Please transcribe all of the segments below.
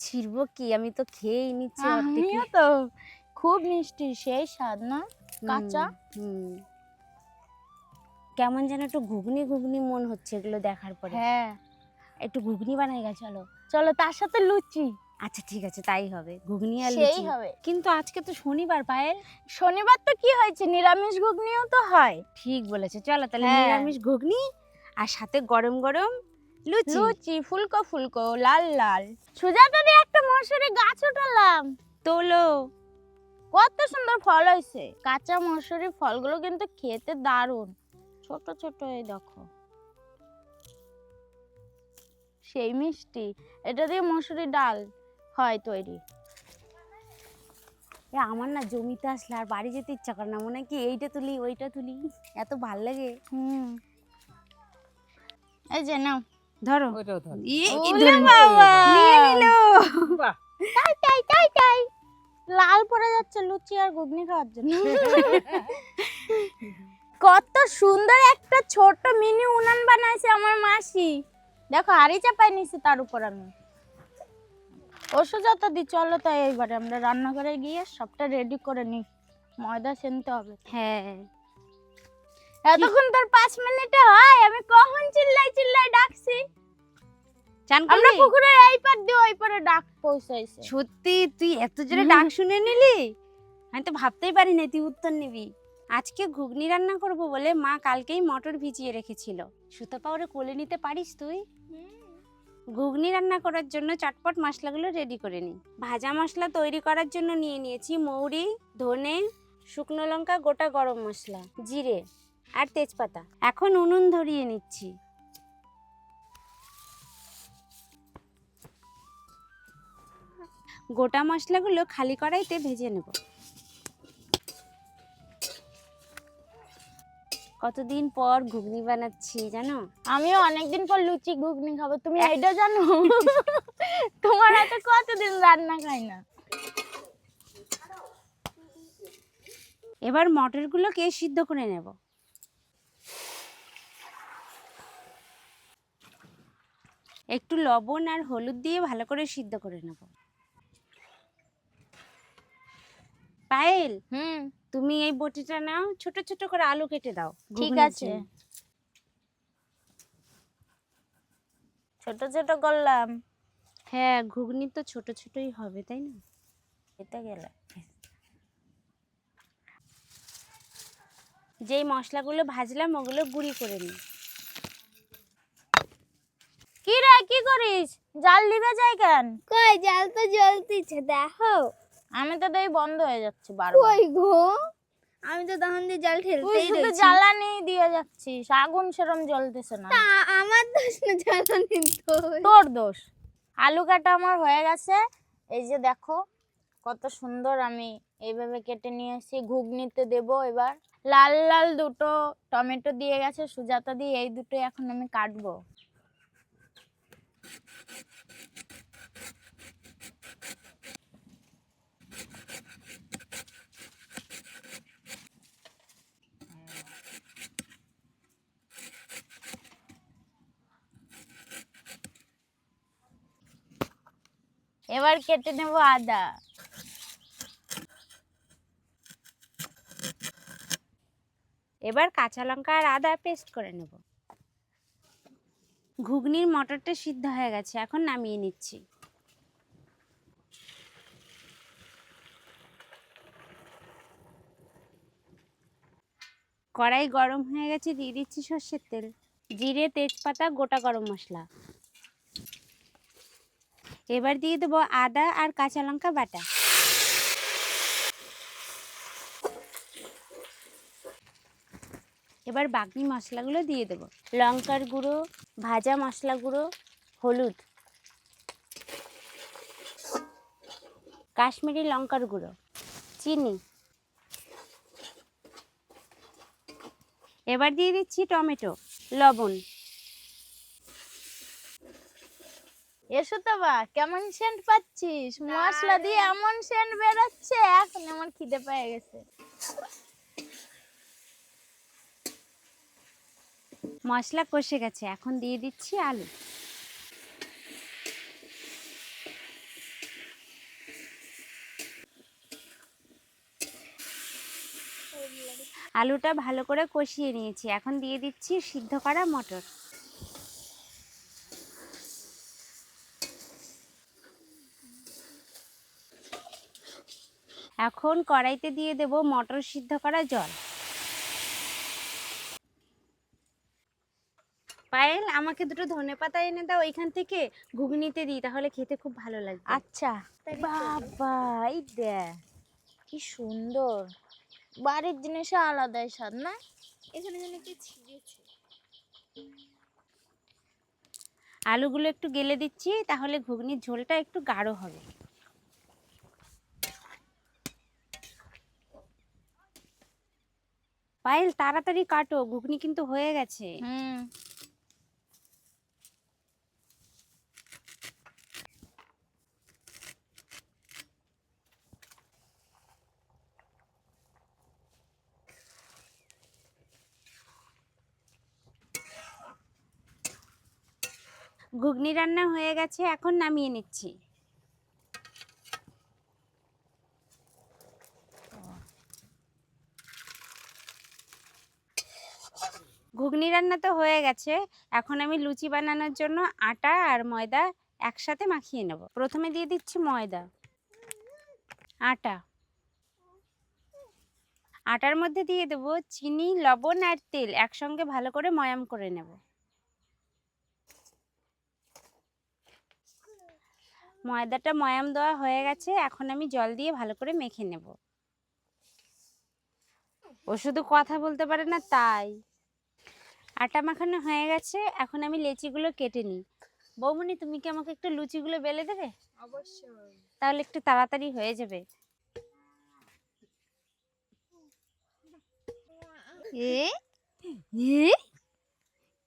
ছিড়বো কি? আমি তো খেয়েই নিচ্ছি আমিও তো। খুব মিষ্টি সেই স্বাদ না? কাঁচা? হুম। কেমন যেন একটু ঘুগনি ঘুগনি মন হচ্ছে এগুলো দেখার পরে। হ্যাঁ। একটু ঘুগনি বানাই গা চলো। চলো তার সাথে লুচি। আচ্ছা ঠিক আছে তাই হবে। ঘুগনি আর লুচি। হবে। কিন্তু আজকে তো শনিবার পায়েল। শনিবার তো কি হয়েছে? নিরামিষ ঘুগনিও তো হয়। ঠিক বলেছে। চলো তাহলে হ্যাঁ। নিরামিষ ঘুগনি আর সাথে গরম গরম লুচি। লুচি ফুলকো ফুলকো লাল লাল। সুজাতা দিয়ে একটা মশুরি গাছ উঠালাম। তোলো। কত সুন্দর ফল হয়েছে। কাঁচা মশুরি ফলগুলো কিন্তু খেতে দারুণ। ছোট ছোট এই দেখো। সেই মিষ্টি। এটা দিয়ে মসুরি ডাল হয় তৈরি। এ আমার না জমিতে আসলে আর বাড়ি যেতে ইচ্ছা করে না। মনে হয় কি এইটা তুলি ওইটা তুলি। এত ভালো লাগে। হুম। এই যে নাও। ধরো। তাই তাই তাই তাই। লাল পড়ে যাচ্ছে লুচি আর ঘুগনি খাওয়ার জন্য। কত সুন্দর একটা ছোট মিনি উনান বানাইছে আমার মাসি। দেখো হাড়ি চাপাই নিছি তার উপর আমি। ওষুধ দি চলো তাই এইবারে। আমরা রান্নাঘরে গিয়ে সবটা রেডি করে নিই। ময়দা সেনতে হবে। হ্যাঁ। এতক্ষণ তোর পাঁচ মিনিটে হয়? আমি কখন চিল্লাই চিল্লাই ডাকছি? চান আমরা করলি? পুকুরের এই পার দিয়ে ওই পারে ডাক পৌঁছাইছে। সত্যি তুই এত জোরে ডাক শুনে নিলি? আমি তো ভাবতেই পারি না তুই উত্তর নিবি। আজকে ঘুগনি রান্না করব বলে মা কালকেই মটর ভিজিয়ে রেখেছিল। সুতো পাউরে কোলে নিতে পারিস তুই? ঘুগনি রান্না করার জন্য চটপট মশলাগুলো রেডি করে নিই ভাজা মশলা তৈরি করার জন্য নিয়ে নিয়েছি মৌরি ধনে শুকনো লঙ্কা গোটা গরম মশলা জিরে আর তেজপাতা। এখন উনুন ধরিয়ে নিচ্ছি। গোটা মশলাগুলো খালি কড়াইতে ভেজে নেব। কতদিন পর ঘুগনি বানাচ্ছি জানো? আমিও অনেকদিন পর লুচি ঘুগনি খাব তুমি এইটা জানো? তোমার হাতে কতদিন রান্না খাই না। এবার মটরগুলোকে সিদ্ধ করে নেব। একটু লবণ আর হলুদ দিয়ে ভালো করে সিদ্ধ করে নেব। পায়েল হুম। তুমি এই বটিটা নাও ছোট ছোট করে আলু কেটে দাও ঠিক আছে। ছোট ছোট করলাম। হ্যাঁ ঘুগনি তো ছোট ছোটই হবে তাই না? এটা গেলে। যেই মশলাগুলো ভাজলাম ওগুলো গুঁড়ি করে নিই। কি রে কি করিস? জাল দিবে যাই কেন? কই জাল তো জ্বলতিছে দেখো। আমি তো দেই বন্ধ হয়ে যাচ্ছে বারবার। কই গো? আমি তো তখন দিয়ে জাল তুই ঠেলতেই শুধু রয়েছি। জ্বালানি দিয়ে যাচ্ছিস আগুন সেরম জ্বলতেছে না। তা আমার দোষ না জ্বালানি তোর? দোষ। আলু কাটা আমার হয়ে গেছে। এই যে দেখো কত সুন্দর আমি এইভাবে কেটে নিয়ে এসেছি। ঘুগনিতে দেব এবার। লাল লাল দুটো টমেটো দিয়ে গেছে সুজাতা দিয়ে এই দুটো এখন আমি কাটবো। এবার কেটে নেব আদা। এবার কাঁচা লঙ্কা আর আদা পেস্ট করে নেব। ঘুগনির মটরটা সিদ্ধ হয়ে গেছে, এখন নামিয়ে নিচ্ছি। কড়াই গরম হয়ে গেছে, দিয়ে দিচ্ছি সর্ষের তেল। জিরে, তেজপাতা, গোটা গরম মশলা। এবার দিয়ে দেবো আদা আর কাঁচা লঙ্কা বাটা। এবার বাকি মশলাগুলো দিয়ে দেবো। লঙ্কার গুঁড়ো, ভাজা মশলা গুঁড়ো, হলুদ। কাশ্মীরি লঙ্কার গুঁড়ো, চিনি। এবার দিয়ে দিচ্ছি টমেটো লবণ। এসো তো বা কেমন সেন্ট পাচ্ছিস? মশলা দিয়ে এমন সেন্ট বেরোচ্ছে এখন আমার খিদে পেয়ে গেছে। মশলা কষে গেছে এখন দিয়ে দিচ্ছি আলু। আলুটা ভালো করে কষিয়ে নিয়েছি। এখন দিয়ে দিচ্ছি সিদ্ধ করা মটর। এখন কড়াইতে দিয়ে দেব মটর সিদ্ধ করা জল। পায়েল আমাকে দুটো ধনেপাতা এনে দাও এখান থেকে ঘুগনিতে দিই তাহলে খেতে খুব ভালো লাগবে। আচ্ছা। বাবা এই দেখ কি সুন্দর। বাড়ির জিনিসে আলাদাই স্বাদ না? এখানে যেন কি ছিঁড়েছে। আলুগুলো একটু গেলে দিচ্ছি তাহলে ঘুগনির ঝোলটা একটু গাঢ় হবে। পায়েল তাড়াতাড়ি কাটো ঘুগনি কিন্তু হয়ে গেছে। হুম। ঘুগনি রান্না হয়ে গেছে, এখন নামিয়ে নিচ্ছি। ঘুগনি রান্না তো হয়ে গেছে, এখন আমি লুচি বানানোর জন্য আটা আর ময়দা একসাথে মাখিয়ে নেব। প্রথমে দিয়ে দিচ্ছি ময়দা, আটা। আটার মধ্যে দিয়ে দেব চিনি, লবণ আর তেল, একসঙ্গে ভালো করে ময়াম করে নেব। ময়দাটা ময়াম দেওয়া হয়ে গেছে এখন আমি জল দিয়ে ভালো করে মেখে নেব। ও শুধু কথা বলতে পারে না তাই। আটা মাখানো হয়ে গেছে এখন আমি লেচিগুলো কেটে নিই। বৌমনি তুমি কি আমাকে একটু লুচিগুলো বেলে দেবে? অবশ্যই। তাহলে একটু তাড়াতাড়ি হয়ে যাবে। এ? এ?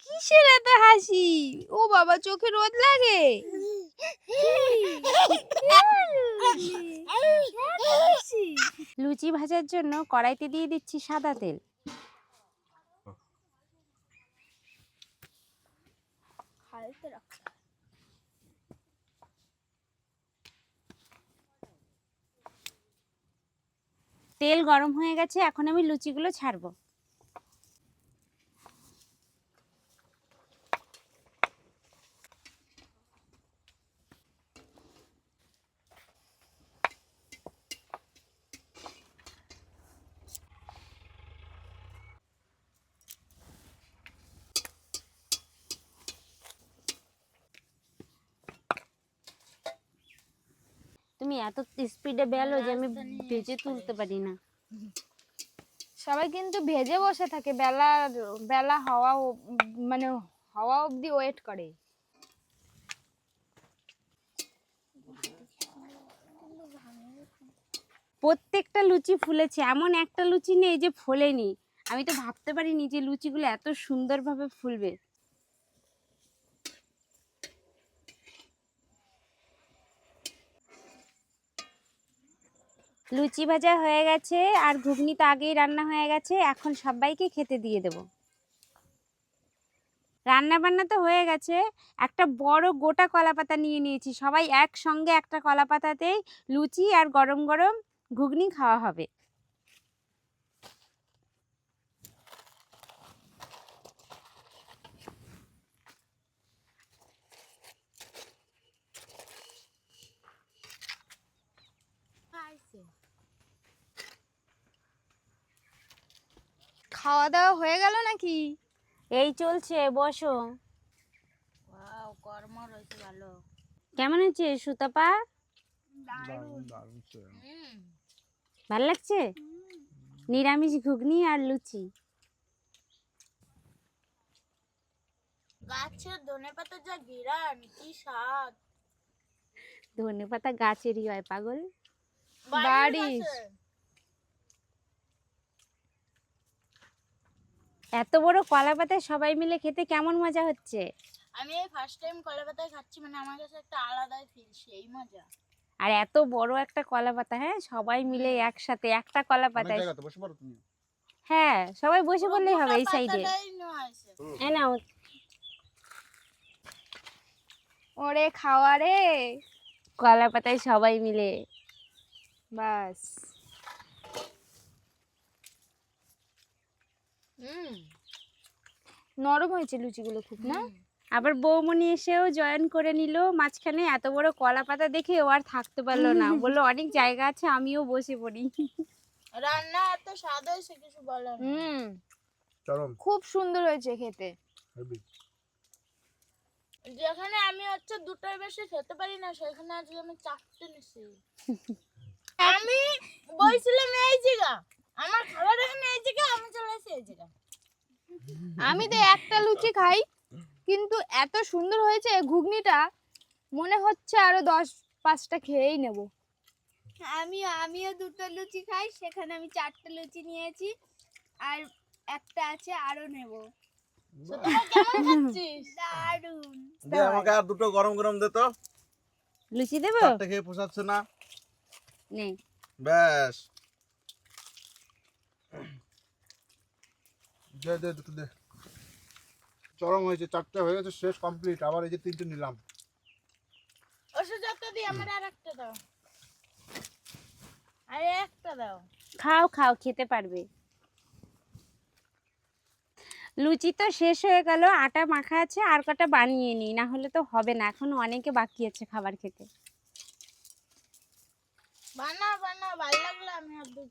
কিসের এত হাসি? ও বাবা চোখে রোদ লাগে। লুচি ভাজার জন্য কড়াইতে দিয়ে দিচ্ছি সাদা তেল। তেল গরম হয়ে গেছে এখন আমি লুচিগুলো ছাড়বো। তুমি এত স্পিডে বেলো যে আমি ভেজে তুলতে পারি না। সবাই কিন্তু ভেজে বসে থাকে বেলা বেলা হওয়া মানে হওয়া অবধি ওয়েট করে। প্রত্যেকটা লুচি ফুলেছে এমন একটা লুচি নেই যে ফোলেনি। আমি তো ভাবতে পারিনি যে লুচিগুলো এত সুন্দরভাবে ফুলবে। লুচি ভাজা হয়ে গেছে আর ঘুগনি তো আগেই রান্না হয়ে গেছে, এখন সবাইকে খেতে দিয়ে দেব। রান্না বান্না তো হয়ে গেছে, একটা বড় গোটা কলাপাতা নিয়ে নিয়েছি, সবাই একসঙ্গে একটা কলাপাতাতেই লুচি আর গরম গরম ঘুগনি খাওয়া হবে। খাওয়া দাওয়া হয়ে গেল নাকি? এই চলছে বসো। ওয়াও কর্ম রয়েছে ভালো। কেমন আছে সুতাপা? ভালো লাগছে? নিরামিষ ঘুগনি আর লুচি। গাছের ধনে পাতা যা ঘিরান কি স্বাদ। ধনে পাতা গাছেরই হয় পাগল। বাড়ির। এত বড় কলা পাতায় সবাই মিলে খেতে কেমন মজা হচ্ছে? আমি এই ফার্স্ট টাইম কলা পাতায় খাচ্ছি মানে আমার কাছে একটা আলাদাই ফিল সেই মজা। আর এত বড় একটা কলা পাতা হ্যাঁ? সবাই মিলে একসাথে একটা কলা পাতায় জায়গাতে বসে পড়ো তুমি। হ্যাঁ সবাই বসে বললেই হবে এই সাইডে হ্যাঁ নাও। ওরে খাওয়া রে। কলা পাতায় সবাই মিলে। বাস। নরম হয়েছে লুচিগুলো খুব না? আবার বৌমনি এসেও জয়েন করে নিল। মাঝখানে এত বড় কলা পাতা দেখে ও আর থাকতে পারল না। বলল অনেক জায়গা আছে আমিও বসে পড়ি। রান্না এত স্বাদ হয়েছে কিছু বলার হুম। চরম। খুব সুন্দর হয়েছে খেতে। যেখানে আমি হচ্ছে দুটোর বেশি খেতে পারি না সেখানে আজকে আমি চারটে নিছি। আমি বলছিলাম এই জায়গা। আমার খাবার এখানে এই আমি চলে এসেছি এই আমি তো একটা লুচি খাই কিন্তু এত সুন্দর হয়েছে ঘুগনিটা মনে হচ্ছে আরও দশ পাঁচটা খেয়েই নেব। আমিও আমিও দুটো লুচি খাই সেখানে আমি চারটে লুচি নিয়েছি আর একটা আছে আরও নেব। দারুণ দে আমাকে আর দুটো গরম গরম দে তো। লুচি দেবো? চারটে খেয়ে পোষাচ্ছে না। নে। ব্যাস। দে দে দুটো দে। চরম হয়েছে চারটে হয়ে গেছে শেষ কমপ্লিট আবার এই যে তিনটে নিলাম। ওষুধ দিই আমার আর একটা দাও। আর একটা দাও। খাও খাও খেতে পারবে। লুচি তো শেষ হয়ে গেল আটা মাখা আছে আর কটা বানিয়ে নিই না হলে তো হবে না এখন অনেকে বাকি আছে খাবার খেতে। বানা বানা ভালো লাগল আমি আর দুই